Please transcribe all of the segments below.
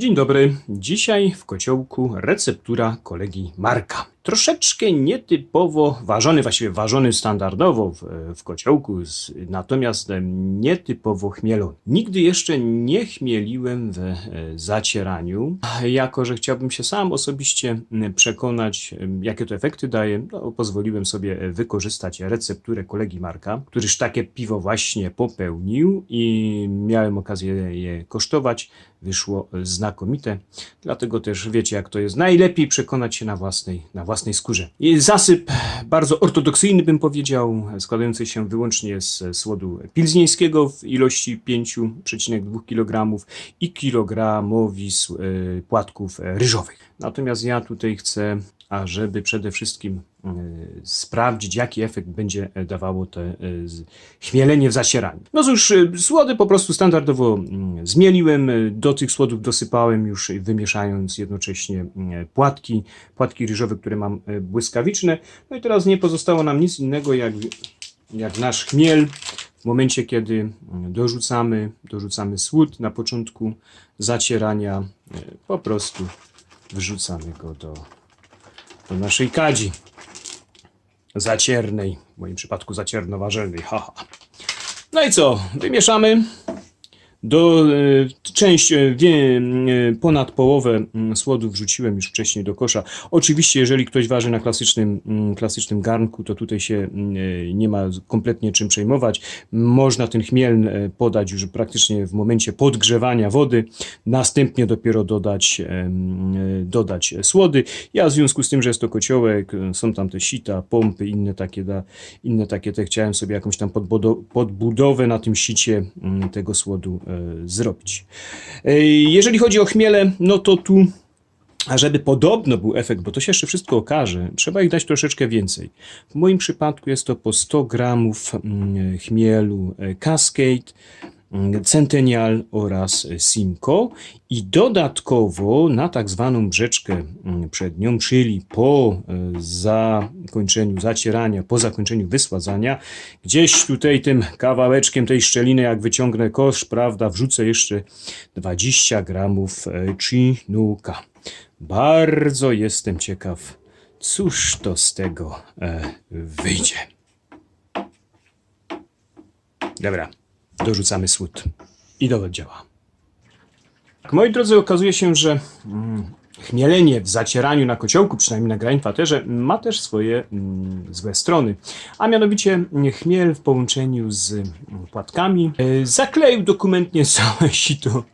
Dzień dobry. Dzisiaj w kociołku receptura kolegi Marka. Troszeczkę nietypowo ważony, właściwie ważony standardowo w, w kociołku, z, natomiast nietypowo chmielony. Nigdy jeszcze nie chmieliłem w e, zacieraniu. Jako, że chciałbym się sam osobiście przekonać, jakie to efekty daje, no, pozwoliłem sobie e, wykorzystać recepturę kolegi Marka, któryż takie piwo właśnie popełnił i miałem okazję je kosztować. Wyszło znakomite, dlatego też wiecie, jak to jest. Najlepiej przekonać się na własnej, na własnej skórze. I zasyp bardzo ortodoksyjny, bym powiedział, składający się wyłącznie z słodu pilznieńskiego w ilości 5,2 kg i kilogramowi e, płatków ryżowych. Natomiast ja tutaj chcę, ażeby przede wszystkim sprawdzić, jaki efekt będzie dawało to e, chmielenie w zacieraniu. No cóż, e, słody po prostu standardowo mm, zmieliłem, e, do tych słodów dosypałem już wymieszając jednocześnie mm, płatki, płatki ryżowe, które mam e, błyskawiczne. No i teraz nie pozostało nam nic innego jak, jak nasz chmiel. W momencie, kiedy mm, dorzucamy, dorzucamy słód na początku zacierania, e, po prostu wrzucamy go do, do naszej kadzi zaciernej, w moim przypadku zaciernowarzelnej, haha. No i co, wymieszamy. Do e, część e, wie, e, ponad połowę mm, słodu wrzuciłem już wcześniej do kosza. Oczywiście, jeżeli ktoś waży na klasycznym, mm, klasycznym garnku, to tutaj się mm, e, nie ma kompletnie czym przejmować. Można ten chmiel e, podać już praktycznie w momencie podgrzewania wody, następnie dopiero dodać, em, e, dodać słody. Ja w związku z tym, że jest to kociołek, e, są tam te sita, pompy, inne takie, da, inne takie te chciałem sobie jakąś tam podbudo- podbudowę na tym sicie tego słodu e, zrobić. E, Jeżeli chodzi o chmiele, no to tu a żeby podobno był efekt, bo to się jeszcze wszystko okaże, trzeba ich dać troszeczkę więcej. W moim przypadku jest to po 100 gramów mm, chmielu e, Cascade, Centennial oraz Simcoe i dodatkowo na tak zwaną brzeczkę mm, przednią, czyli po e, zakończeniu zacierania, po zakończeniu wysładzania, gdzieś tutaj tym kawałeczkiem tej szczeliny, jak wyciągnę kosz, prawda, wrzucę jeszcze 20 gramów e, Chinooka. Bardzo jestem ciekaw, cóż to z tego e, wyjdzie. Dobra, dorzucamy słód i dowód działa. Moi drodzy, okazuje się, że mm, chmielenie w zacieraniu na kociołku, przynajmniej na grainfaterze, ma też swoje mm, złe strony. A mianowicie mm, chmiel w połączeniu z płatkami e, zakleił dokumentnie całe sito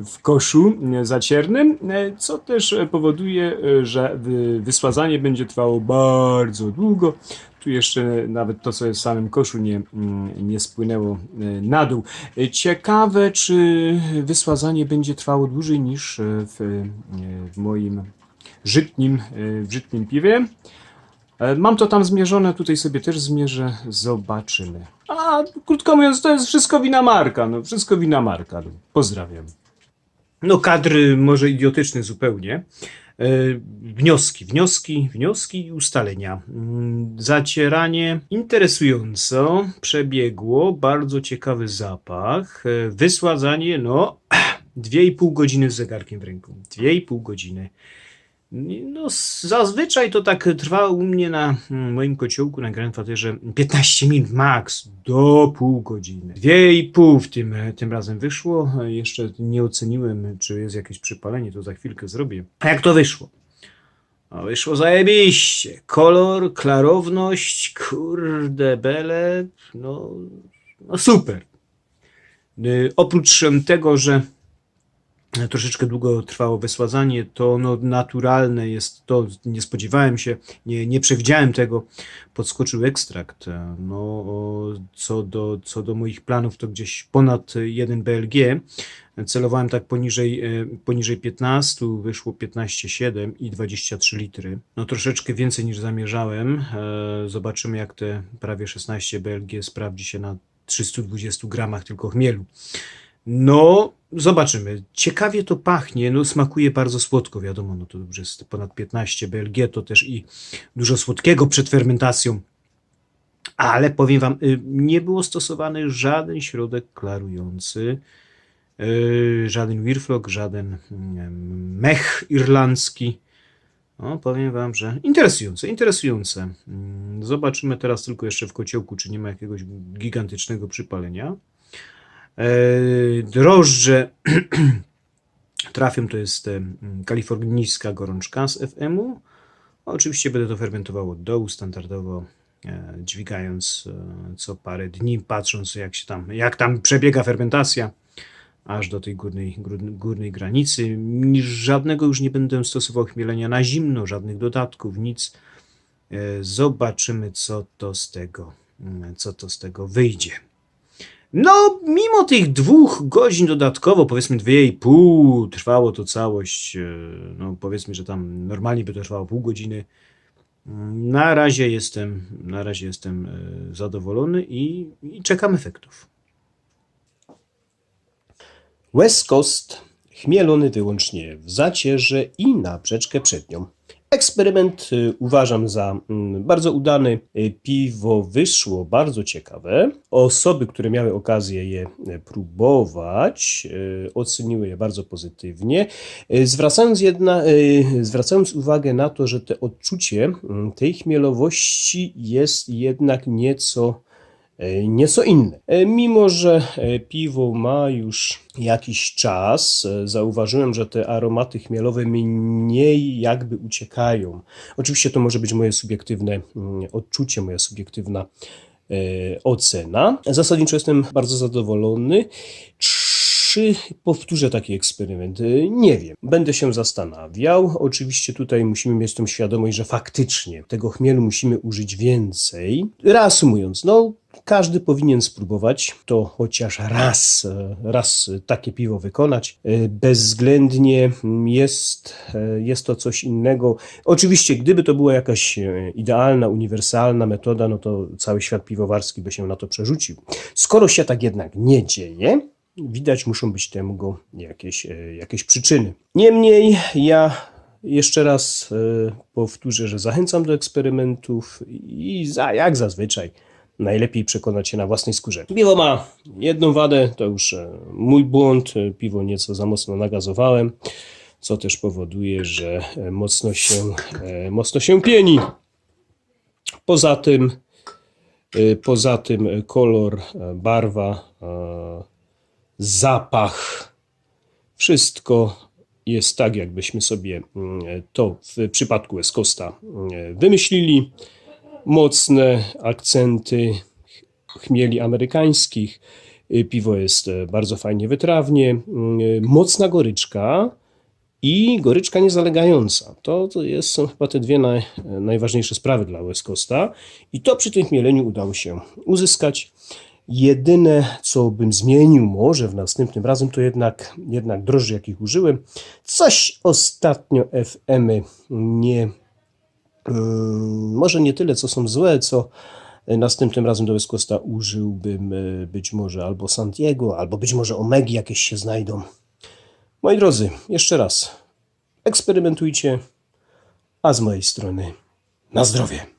w koszu zaciernym, e, co też powoduje, e, że wy- wysładzanie będzie trwało bardzo długo. Tu jeszcze nawet to, co jest w samym koszu, nie, mm, nie spłynęło e, na dół. Ciekawe, czy wysładzanie będzie trwało dłużej niż e, w, e, w moim żytnim, w żytnim piwie. E, Mam to tam zmierzone, tutaj sobie też zmierzę, zobaczymy. A krótko mówiąc, to jest wszystko wina Marka, no wszystko wina Marka. Pozdrawiam. No kadry może idiotyczne zupełnie. E, Wnioski, wnioski, wnioski i ustalenia. Mm, Zacieranie interesująco przebiegło, bardzo ciekawy zapach. E, Wysładzanie, no, dwie i pół godziny z zegarkiem w ręku. Dwie i pół godziny. No, zazwyczaj to tak trwa u mnie na mm, moim kociołku na Grandfatherze 15 minut max do pół godziny. Dwie i pół w tym, tym razem wyszło. Jeszcze nie oceniłem, czy jest jakieś przypalenie, to za chwilkę zrobię. A jak to wyszło? No, wyszło zajebiście. Kolor, klarowność, kurde bele, no, no super. Y, Oprócz tego, że troszeczkę długo trwało wysładzanie, to no, naturalne jest to, nie spodziewałem się, nie, nie przewidziałem tego, podskoczył ekstrakt. E, No, co, do, co do moich planów, to gdzieś ponad 1 BLG. Celowałem tak poniżej, e, poniżej 15, wyszło 15,7 i 23 litry. No troszeczkę więcej niż zamierzałem. E, Zobaczymy, jak te prawie 16 BLG sprawdzi się na 320 gramach tylko chmielu. No, zobaczymy. Ciekawie to pachnie, no smakuje bardzo słodko, wiadomo, no to dobrze jest ponad 15 BLG, to też i dużo słodkiego przed fermentacją. Ale powiem wam, y, nie było stosowany żaden środek klarujący. Yy, żaden Wirflok, żaden mm, mech irlandzki. O, powiem wam, że interesujące, interesujące. Mm, Zobaczymy teraz tylko jeszcze w kociołku, czy nie ma jakiegoś gigantycznego przypalenia. Yy, drożdże trafią, to jest kalifornijska gorączka z FM-u. Oczywiście będę to fermentował od dołu, standardowo e, dźwigając e, co parę dni, patrząc jak się tam, jak tam przebiega fermentacja, aż do tej górnej, górnej, granicy. Żadnego już nie będę stosował chmielenia na zimno, żadnych dodatków, nic. E, Zobaczymy, co to z tego, mm, co to z tego wyjdzie. No, mimo tych dwóch godzin dodatkowo, powiedzmy dwie i pół, trwało to całość, e, no powiedzmy, że tam normalnie by to trwało pół godziny. Mm, Na razie jestem, na razie jestem e, zadowolony i, i czekam efektów. West Coast chmielony wyłącznie w zacierze i na brzeczkę przednią. Eksperyment y, uważam za mm, bardzo udany. Y, Piwo wyszło bardzo ciekawe. Osoby, które miały okazję je y, próbować, oceniły je bardzo pozytywnie. Zwracając, jedna, zwracając uwagę na to, że to odczucie mm, tej chmielowości jest jednak nieco nieco inne. E, Mimo, że e, piwo ma już jakiś czas, e, zauważyłem, że te aromaty chmielowe mniej jakby uciekają. Oczywiście to może być moje subiektywne mm, odczucie, moja subiektywna e, ocena. Zasadniczo jestem bardzo zadowolony. Czy powtórzę taki eksperyment? E, Nie wiem. Będę się zastanawiał. Oczywiście tutaj musimy mieć tą świadomość, że faktycznie tego chmielu musimy użyć więcej. Reasumując, no każdy powinien spróbować to chociaż raz, e, raz takie piwo wykonać. E, Bezwzględnie jest, e, jest to coś innego. Oczywiście, gdyby to była jakaś idealna, uniwersalna metoda, no to cały świat piwowarski by się na to przerzucił. Skoro się tak jednak nie dzieje, widać muszą być temu jakieś, jakieś przyczyny. Niemniej ja jeszcze raz powtórzę, że zachęcam do eksperymentów i za, jak zazwyczaj najlepiej przekonać się na własnej skórze. Piwo ma jedną wadę, to już e, mój błąd. E, Piwo nieco za mocno nagazowałem, co też powoduje, że e, mocno się, mocno się pieni. Poza tym, poza tym kolor, barwa, zapach, wszystko jest tak, jakbyśmy sobie mm, to w przypadku West Coasta mm, wymyślili. Mocne akcenty chmieli amerykańskich. Y, Piwo jest e, bardzo fajnie wytrawnie. Mm, Mocna goryczka i goryczka niezalegająca. To, to jest, są chyba te dwie naj, najważniejsze sprawy dla West Coasta. I to przy tym chmieleniu udało się uzyskać. Jedyne, co bym zmienił może w następnym razem, to jednak, jednak drożdże, jakich użyłem. Coś ostatnio FM-y nie, może nie tyle, co są złe, co następnym razem do West Coasta użyłbym e, być może albo Santiago, albo być może Omegi jakieś się znajdą. Moi drodzy, jeszcze raz, eksperymentujcie, a z mojej strony na zdrowie.